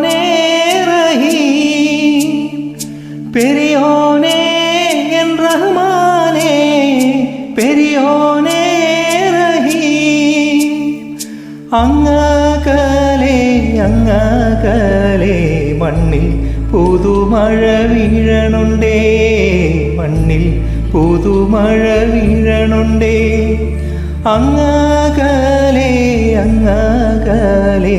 പെരിയോനെ റഹീം പെരിയോനെ N റഹ്മാനെ പെരിയോനെ റഹീം അങ്ങകലെ അങ്ങകലെ മണ്ണിൽ പുതുമഴ വീഴണുണ്ടേ മണ്ണിൽ പുതുമഴ വീഴണുണ്ടേ അങ്ങകലേ അങ്ങകലേ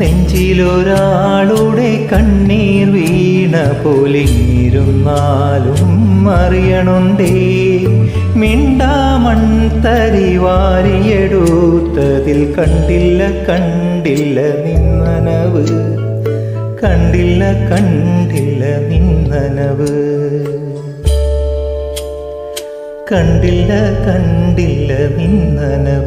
നെഞ്ചിലൊരാളുടെ കണ്ണീർ വീണ പോലിരുന്നാലും അറിയണുണ്ടേ. മിണ്ടാമൺ തരി വാരിയെടുത്തതിൽ കണ്ടില്ല കണ്ടില്ല നിന്നനവ്. കണ്ടില്ല കണ്ടില്ല നിന്നനവ്. കണ്ടില്ല കണ്ടില്ല നിന്നനവ്.